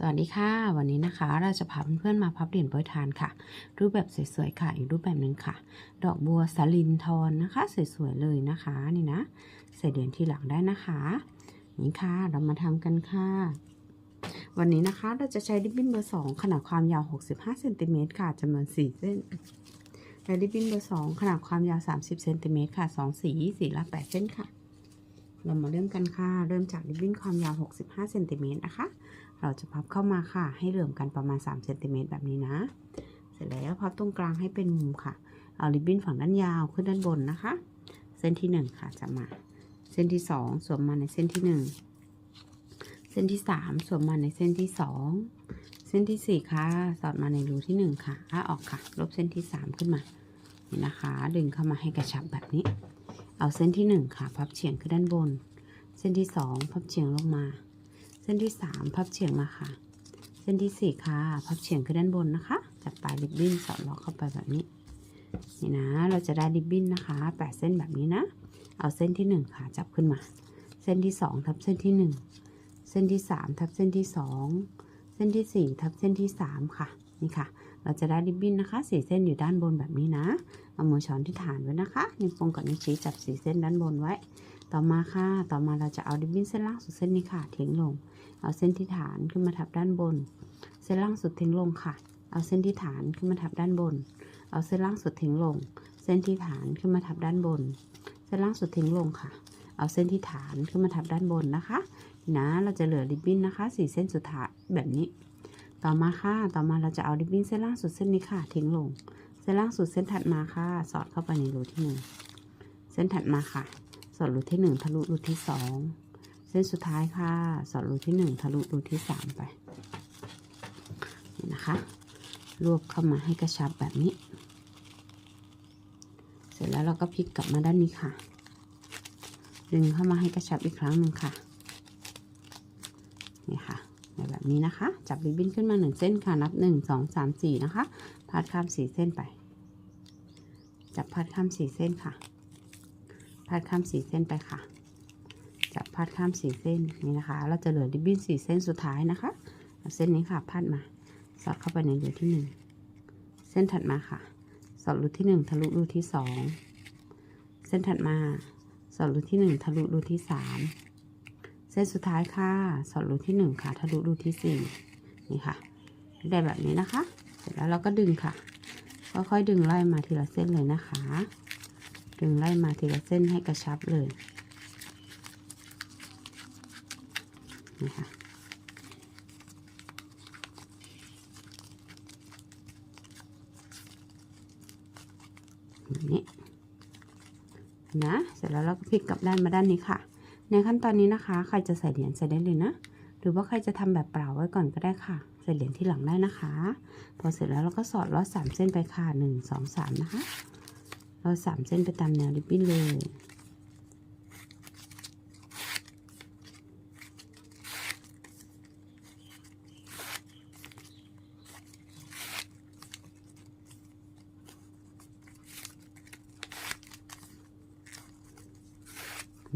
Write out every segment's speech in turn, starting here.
สวัสดีค่ะ วันนี้นะคะเราจะพาเพื่อนๆมาพับเหรียญโปรยทานค่ะ รูปแบบสวยๆค่ะ อีกรูปแบบหนึ่งค่ะ ดอกบัวสลินทรนนะคะสวยๆเลยนะคะนี่นะใส่เหรียญที่หลังได้นะคะนี่ค่ะเรามาทำกันค่ะ วันนี้นะคะเราจะใช้ริบบิ้นเบอร์สองขนาดความยาว 65เซนติเมตรค่ะจำนวน4เส้นและริบบิ้นเบอร์สองขนาดความยาว 30เซนติเมตรค่ะ2สีสีละ8เส้นค่ะ เรามาเริ่มกันค่ะ เริ่มจากริบบิ้นความยาว 65เซนติเมตรนะคะ เราจะพับเข้ามาค่ะ ให้เหลื่อมกันประมาณ3เซนติเมตรแบบนี้นะ เสร็จแล้วพับตรงกลางให้เป็นมุมค่ะ เอาริบบิ้นฝั่งด้านยาวขึ้นด้านบนนะคะ เส้นที่ 1 ค่ะจะมา เส้นที่ 2 สวมมาในเส้นที่ 1 เส้นที่ 3 สวมมาในเส้นที่ 2 เส้นที่ 4 ค่ะ สอดมาในรูที่ 1 ค่ะอ้าออกค่ะ ลบเส้นที่ 3 ขึ้นมานี่นะคะ ดึงเข้ามาให้กระชับแบบนี้ เอาเส้นที่ 1 ค่ะ พับเฉียงขึ้นด้านบน เส้นที่ 2 พับเฉียงลงมา ส้นที่ 3 พับเฉียงมาค่ะ เส้นที่ 4 ค่ะ พับเฉียงขึ้นด้านบนนะคะ จับปลายริบบิ้นสอดล็อกเข้าไปแบบนี้ นี่นะ เราจะได้ริบบิ้นนะคะ8เส้นแบบนี้นะ เอาเส้นที่ 1 ค่ะ จับขึ้นมา เส้นที่ 2 ทับเส้นที่ 1 เส้นที่ 3 ทับเส้นที่ 2 เส้นที่ 4 ทับเส้นที่ 3 ค่ะ นี่ค่ะ เราจะได้ริบบิ้นนะคะสี่เส้นอยู่ด้านบนแบบนี้นะ เอามือช้อนที่ฐานไว้นะคะ นิ้วโป้งกับนิ้วชี้จับสี่เส้นด้านบนไว้ต่อมาค่ะ ต่อมาเราจะเอาริบบิ้นเส้นล่างสุดเส้นนี้ค่ะทิ้งลง เอาเส้นที่ฐานขึ้นมาทับด้านบน เส้นล่างสุดทิ้งลงค่ะ เอาเส้นที่ฐานขึ้นมาทับด้านบน เอาเส้นล่างสุดทิ้งลง เส้นที่ฐานขึ้นมาทับด้านบน เส้นล่างสุดทิ้งลงค่ะ เอาเส้นที่ฐานขึ้นมาทับด้านบนนะคะนะเราจะเหลือริบบิ้นนะคะสี่เส้นสุดท้ายแบบนี้ ต่อมาค่ะ ต่อมาเราจะเอาริบบิ้นเส้นล่างสุดเส้นนี้ค่ะ ทิ้งลง เส้นล่างสุดเส้นถัดมาค่ะ สอดเข้าไปในรูที่หนึ่งเส้นถัดมาค่ะ สอดรูที่หนึ่งทะลุรูที่สอง เส้นสุดท้ายค่ะ สอดรูที่หนึ่งทะลุรูที่สามไป นี่นะคะ รวบเข้ามาให้กระชับแบบนี้ เสร็จแล้วเราก็พลิกกลับมาด้านนี้ค่ะ ดึงเข้ามาให้กระชับอีกครั้งหนึ่งค่ะ นี่ค่ะแบบนี้นะคะ จับริบบิ้นขึ้นมาหนึ่งเส้นค่ะ นับหนึ่งสองสามสี่นะคะ พาดข้ามสี่เส้นไป จับพาดข้ามสี่เส้นค่ะ พาดข้ามสี่เส้นไปค่ะ พาดข้ามสี่เส้นนี่นะคะ เราจะเหลือริบบิ้นสี่เส้นสุดท้ายนะคะเอาเส้นนี้ค่ะพาดมาสอดเข้าไปในรูที่หนึ่งเส้นถัดมาค่ะ สอดรูที่หนึ่งทะลุรูที่สองเส้นถัดมา สอดรูที่หนึ่งทะลุรูที่สามเส้นสุดท้ายค่ะ สอดรูที่หนึ่งค่ะทะลุรูที่สี่นี่ค่ะ ได้แบบนี้นะคะ เสร็จแล้วเราก็ดึงค่ะ ค่อยๆดึงไล่มาทีละเส้นเลยนะคะ ดึงไล่มาทีละเส้นให้กระชับเลย นี่ค่ะนี้นะเสร็จแล้วเราก็พลิกกลับด้านมาด้านนี้ค่ะ ในขั้นตอนนี้นะคะ ใครจะใส่เหรียญใส่ได้เลยนะ หรือว่าใครจะทำแบบเปล่าไว้ก่อนก็ได้ค่ะ ใส่เหรียญที่หลังได้นะคะ พอเสร็จแล้วเราก็สอดลอดสามเส้นไปค่ะหนึ่งสองสามนะคะลอดสามเส้นไปตามแนวริบบิ้นเลย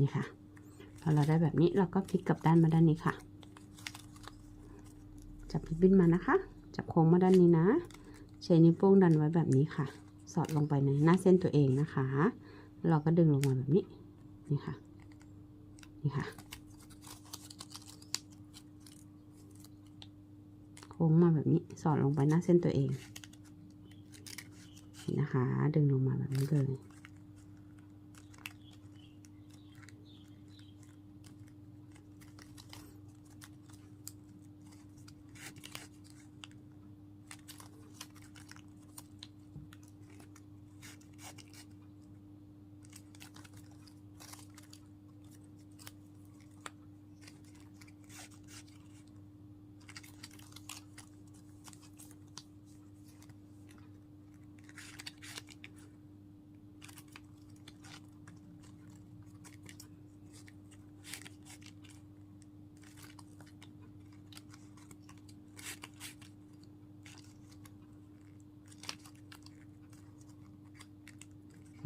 นี่ค่ะ พอ เราได้แบบนี้เราก็พลิกกลับด้านมาด้านนี้ค่ะ จับริบบิ้นมานะคะ จับโค้งมาด้านนี้นะ ใช้นิ้วโป้งดันไว้แบบนี้ค่ะ สอดลงไปในหน้าเส้นตัวเองนะคะ เราก็ดึงลงมาแบบนี้นี่ค่ะนี่ค่ะโค้งมาแบบนี้สอดลงไปหน้าเส้นตัวเองนะคะ ดึงลงมาแบบนี้เลย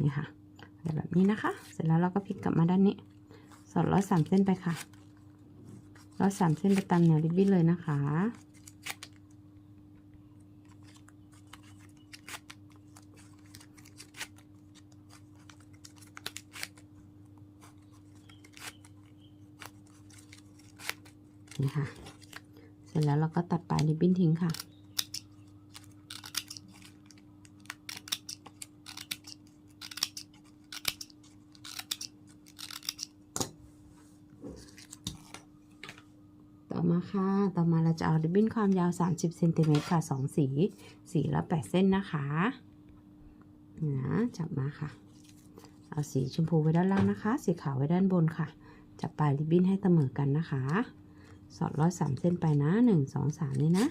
นี่ค่ะแบบนี้นะคะ เสร็จแล้วเราก็พลิกกลับมาด้านนี้ สอดร้อยสามเส้นไปค่ะร้อยสามเส้นไปตามแนวริบบิ้นเลยนะคะ นี่ค่ะ เสร็จแล้วเราก็ตัดปลายริบบิ้นทิ้งค่ะ มาค่ะ ต่อมาเราจะเอาริบบิ้นความยาว 30เซนติเมตรค่ะ2สี สีละ8เส้นนะคะนะจับมาค่ะ เอาสีชมพูไว้ด้านล่างนะคะ สีขาวไว้ด้านบนค่ะ จับปลายริบบิ้นให้เสมอกันนะคะ สอดร้อยสามเส้นไปนะหนึ่งสองสามนี่นะ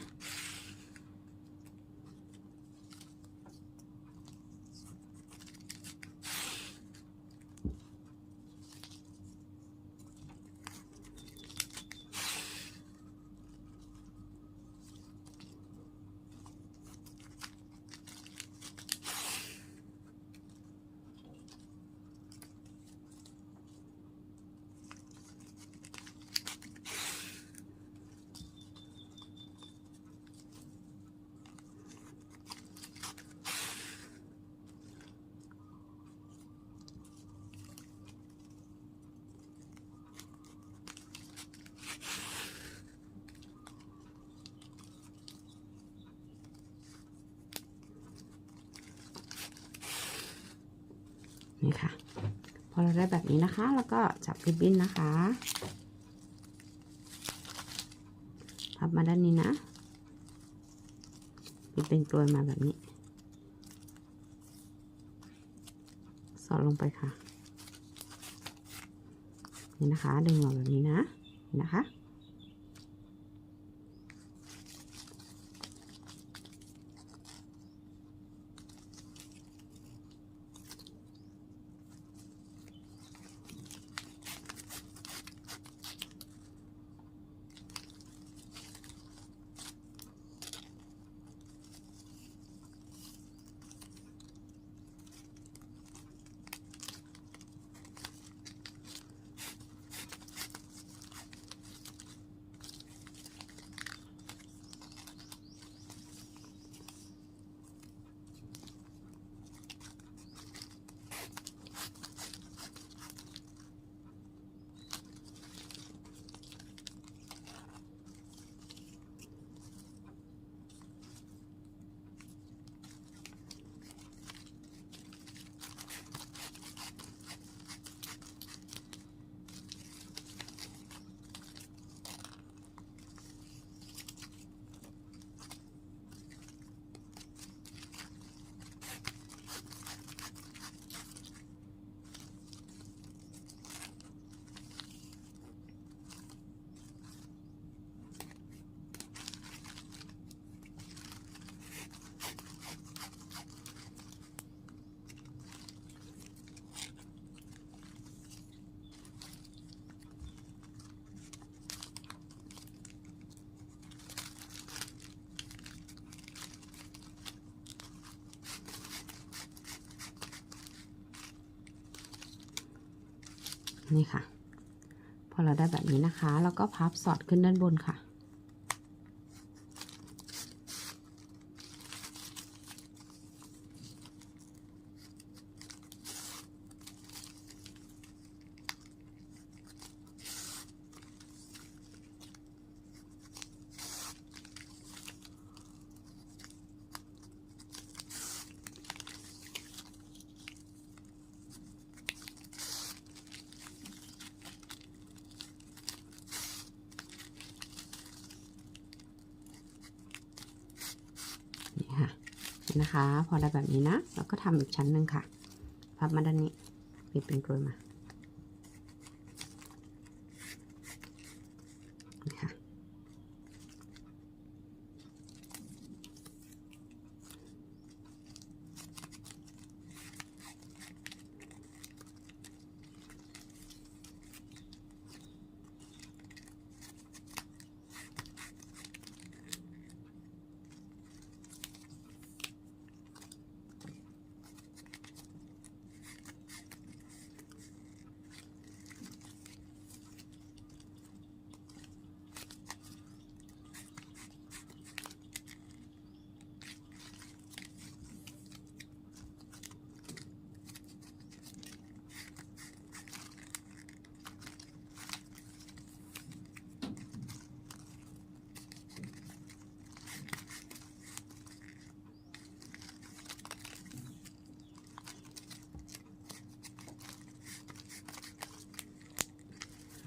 นี่ค่ะ พอเราได้แบบนี้นะคะ แล้วก็จับริบบิ้นนะคะพับมาด้านนี้นะเป็นกลวยมาแบบนี้ สอดลงไปค่ะ นี่นะคะ ดึงออกแบบนี้นะ นี่นะคะ นี่ค่ะ พอเราได้แบบนี้นะคะ แล้วก็พับสอดขึ้นด้านบนค่ะ นี่ค่ะ นะคะ พอได้แบบนี้นะ เราก็ทำอีกชั้นหนึ่งค่ะ พับมาด้านนี้ปิดเป็นกลวยมา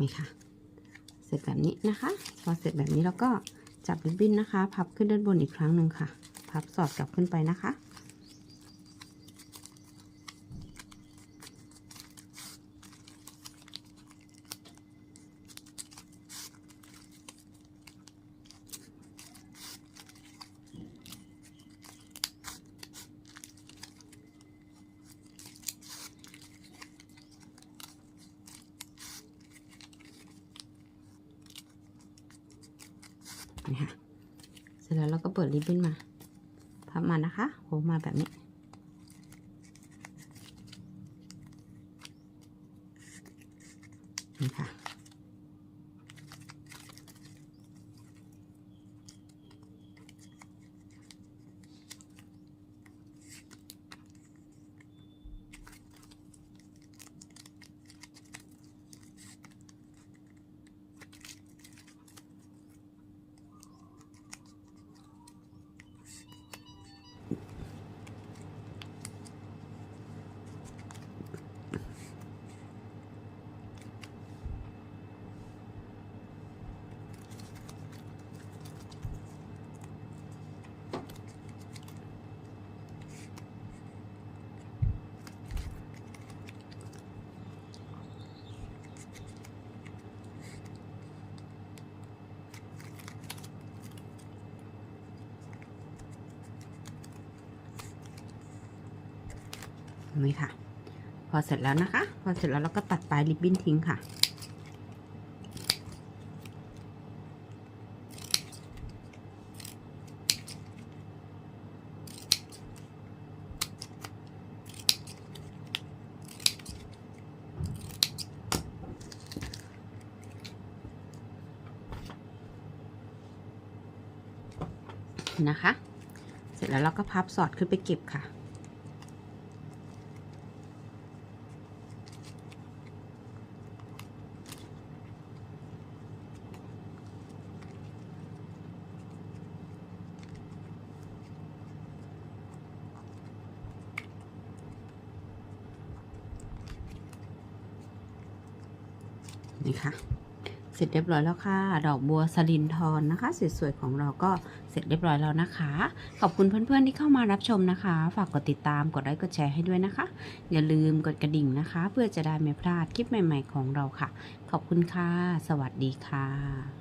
นี่ค่ะ เสร็จแบบนี้นะคะ พอเสร็จแบบนี้เราก็จับริบบิ้นนะคะ พับขึ้นด้านบนอีกครั้งหนึ่งค่ะ พับสอดกลับขึ้นไปนะคะ นี่ค่ะ เสร็จแล้วเราก็เปิดริบบิ้นมา พับมานะคะโหมาแบบนี้ นี่ค่ะ นี่ค่ะ พอเสร็จแล้วนะคะ พอเสร็จแล้วเราก็ตัดปลายริบบิ้นทิ้งค่ะ นะคะ เสร็จแล้วเราก็พับสอดขึ้นไปเก็บค่ะ นี่ค่ะ เสร็จเรียบร้อยแล้วค่ะ ดอกบัวสลินทรนะคะสวยๆของเราก็เสร็จเรียบร้อยแล้วนะคะ ขอบคุณเพื่อนๆที่เข้ามารับชมนะคะ ฝากกดติดตามกดไลค์กดแชร์ให้ด้วยนะคะ อย่าลืมกดกระดิ่งนะคะ เพื่อจะได้ไม่พลาดคลิปใหม่ ๆของเราค่ะ ขอบคุณค่ะ สวัสดีค่ะ